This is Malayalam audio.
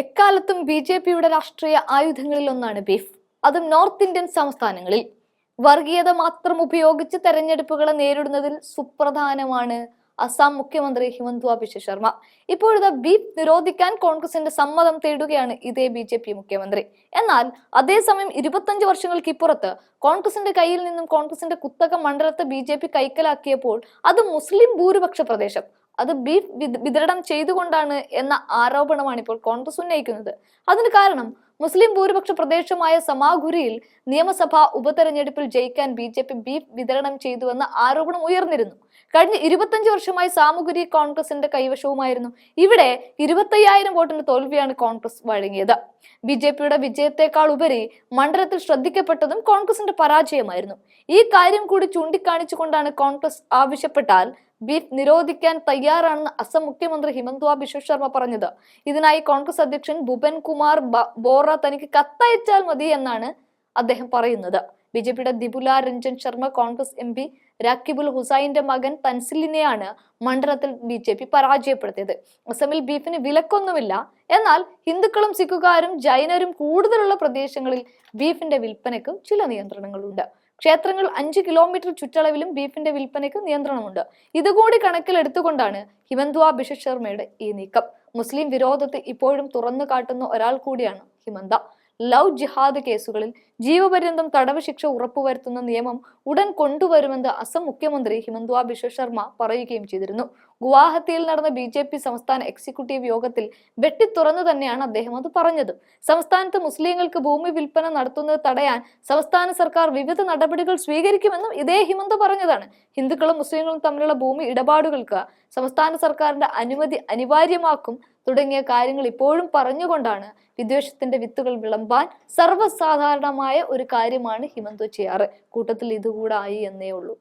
എക്കാലത്തും ബി ജെ പിയുടെ രാഷ്ട്രീയ ആയുധങ്ങളിൽ ഒന്നാണ് ബീഫ്. അതും നോർത്ത് ഇന്ത്യൻ സംസ്ഥാനങ്ങളിൽ. വർഗീയത മാത്രം ഉപയോഗിച്ച് തെരഞ്ഞെടുപ്പുകളെ നേരിടുന്നതിൽ സുപ്രധാനമാണ് അസാം മുഖ്യമന്ത്രി ഹിമന്ത് ബിശ്വ ശർമ്മ. ഇപ്പോഴത്തെ ബീഫ് നിരോധിക്കാൻ കോൺഗ്രസിന്റെ സമ്മതം തേടുകയാണ് ഇതേ ബി ജെ പി മുഖ്യമന്ത്രി. എന്നാൽ അതേസമയം ഇരുപത്തഞ്ച് വർഷങ്ങൾക്ക് ഇപ്പുറത്ത് കോൺഗ്രസിന്റെ കയ്യിൽ നിന്നും കോൺഗ്രസിന്റെ കുത്തക മണ്ഡലത്തെ ബി ജെ പി കൈക്കലാക്കിയപ്പോൾ അത് മുസ്ലിം ഭൂരിപക്ഷ പ്രദേശം. അത് ബീഫ് വിത- വിതരണം ചെയ്തുകൊണ്ടാണ് എന്ന ആരോപണമാണ് ഇപ്പോൾ കോൺഗ്രസ് ഉന്നയിക്കുന്നത്. അതിന് കാരണം മുസ്ലിം ഭൂരിപക്ഷ പ്രദേശമായ സമാഗുരിയിൽ നിയമസഭാ ഉപതെരഞ്ഞെടുപ്പിൽ ജയിക്കാൻ ബി ജെ പി ബീഫ് വിതരണം ചെയ്തുവെന്ന ആരോപണം ഉയർന്നിരുന്നു. കഴിഞ്ഞ ഇരുപത്തഞ്ച് വർഷമായി സാമഗുരി കോൺഗ്രസിന്റെ കൈവശവുമായിരുന്നു. ഇവിടെ ഇരുപത്തയ്യായിരം വോട്ടിന്റെ തോൽവിയാണ് കോൺഗ്രസ് വഴങ്ങിയത്. ബി ജെ പിയുടെ വിജയത്തെക്കാൾ ഉപരി മണ്ഡലത്തിൽ ശ്രദ്ധിക്കപ്പെട്ടതും കോൺഗ്രസിന്റെ പരാജയമായിരുന്നു. ഈ കാര്യം കൂടി ചൂണ്ടിക്കാണിച്ചുകൊണ്ടാണ് കോൺഗ്രസ് ആവശ്യപ്പെട്ടാൽ ബീഫ് നിരോധിക്കാൻ തയ്യാറാണെന്ന് അസം മുഖ്യമന്ത്രി ഹിമന്ത ബിശ്വ ശർമ്മ പറഞ്ഞത്. ഇതിനായി കോൺഗ്രസ് അധ്യക്ഷൻ ഭുപൻ കുമാർ ബോറ തനിക്ക് കത്തയച്ചാൽ മതി എന്നാണ് അദ്ദേഹം പറയുന്നത്. ബി ജെ പിയുടെ ദിപുല രഞ്ജൻ ശർമ്മ കോൺഗ്രസ് എം പി രാക്കിബുൽ ഹുസൈന്റെ മകൻ തൻസിലിനെയാണ് മണ്ഡലത്തിൽ ബി ജെ പി പരാജയപ്പെടുത്തിയത്. അസമിൽ ബീഫിന് വിലക്കൊന്നുമില്ല. എന്നാൽ ഹിന്ദുക്കളും സിഖുകാരും ജൈനരും കൂടുതലുള്ള പ്രദേശങ്ങളിൽ ബീഫിന്റെ വിൽപ്പനയ്ക്ക് ചില നിയന്ത്രണങ്ങളുണ്ട്. ക്ഷേത്രങ്ങൾ അഞ്ച് കിലോമീറ്റർ ചുറ്റളവിലും ബീഫിന്റെ വിൽപ്പനയ്ക്ക് നിയന്ത്രണമുണ്ട്. ഇതുകൂടി കണക്കിലെടുത്തുകൊണ്ടാണ് ഹിമന്ത ബിശ്വ ശർമ്മയുടെ ഈ നീക്കം. മുസ്ലിം വിരോധത്തെ ഇപ്പോഴും തുറന്നു കാട്ടുന്ന ഒരാൾ കൂടിയാണ് ഹിമന്ത. ലവ് ജിഹാദ് കേസുകളിൽ ജീവപര്യന്തം തടവ് ശിക്ഷ ഉറപ്പുവരുത്തുന്ന നിയമം ഉടൻ കൊണ്ടുവരുമെന്ന് അസം മുഖ്യമന്ത്രി ഹിമന്ത ബിശ്വ ശർമ്മ പറയുകയും ചെയ്തിരുന്നു. ഗുവാഹത്തിയിൽ നടന്ന ബി ജെ പി സംസ്ഥാന എക്സിക്യൂട്ടീവ് യോഗത്തിൽ വെട്ടിത്തുറന്നു തന്നെയാണ് അദ്ദേഹം അത് പറഞ്ഞത്. സംസ്ഥാനത്ത് മുസ്ലിങ്ങൾക്ക് ഭൂമി വിൽപ്പന നടത്തുന്നത് തടയാൻ സംസ്ഥാന സർക്കാർ വിവിധ നടപടികൾ സ്വീകരിക്കുമെന്നും ഇതേ ഹിമന്ത് പറഞ്ഞതാണ്. ഹിന്ദുക്കളും മുസ്ലിങ്ങളും തമ്മിലുള്ള ഭൂമി ഇടപാടുകൾക്ക് സംസ്ഥാന സർക്കാരിന്റെ അനുമതി അനിവാര്യമാക്കും തുടങ്ങിയ കാര്യങ്ങൾ ഇപ്പോഴും പറഞ്ഞുകൊണ്ടാണ് വിദ്വേഷത്തിന്റെ വിത്തുകൾ വിളമ്പാൻ സർവസാധാരണമായ ഒരു കാര്യമാണ് ഹിമന്ത ചെയ്യാറ്. കൂട്ടത്തിൽ ഇതുകൂടായി എന്നേ ഉള്ളൂ.